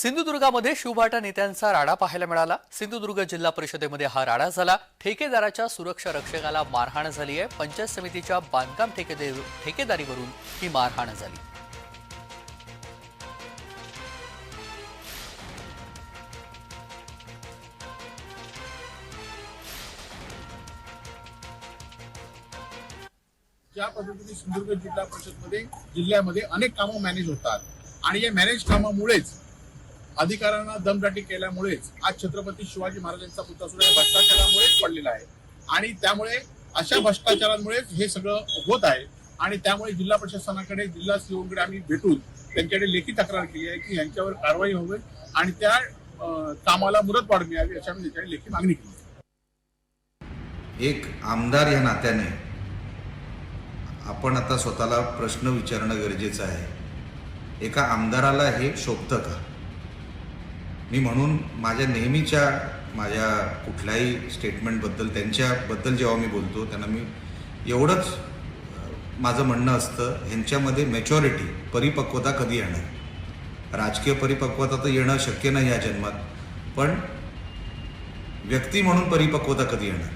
सिंधुदुर्गामध्ये शिवभाटा नेत्यांचा राडा पाहायला मिळाला. सिंधुदुर्ग जिल्हा परिषदेमध्ये हा राडा झाला. ठेकेदाराच्या सुरक्षा रक्षकाला मारहाण झाली आहे. पंचायत समितीच्या बांधकाम ठेकेदारीवरून ही मारहाण झाली. ज्या पद्धतीने सिंधुदुर्ग जिल्हा परिषदमध्ये जिल्ह्यामध्ये अनेक कामं मॅनेज होतात. आणि या मॅनेज कामामुळेच अधिकाऱ्यांना दमदाटी केल्यामुळेच आज छत्रपती शिवाजी महाराजांचा पुतळा सुद्धा भ्रष्टाचारामुळेच पडलेला आहे. आणि त्यामुळे अशा भ्रष्टाचारांमुळेच हे सगळं होत आहे. आणि त्यामुळे जिल्हा प्रशासनाकडे जिल्हा सीओकडे आम्ही भेटून त्यांच्याकडे लेखी तक्रार केली आहे की यांच्यावर कारवाई हवी आणि त्या कामाला मुदत वाढ मिळावी अशा आम्ही त्यांच्याकडे लेखी मागणी केली. एक आमदार या नात्याने आपण आता स्वतःला प्रश्न विचारणं गरजेचं आहे. एका आमदाराला हे शोभतं का? मी म्हणून माझ्या नेहमीच्या माझ्या कुठल्याही स्टेटमेंटबद्दल त्यांच्याबद्दल जेव्हा मी बोलतो त्यांना मी एवढंच माझं म्हणणं असतं ह्यांच्यामध्ये मॅच्युरिटी परिपक्वता कधी येणार? राजकीय परिपक्वता तर येणं शक्य नाही या जन्मात पण व्यक्ती म्हणून परिपक्वता कधी येणार?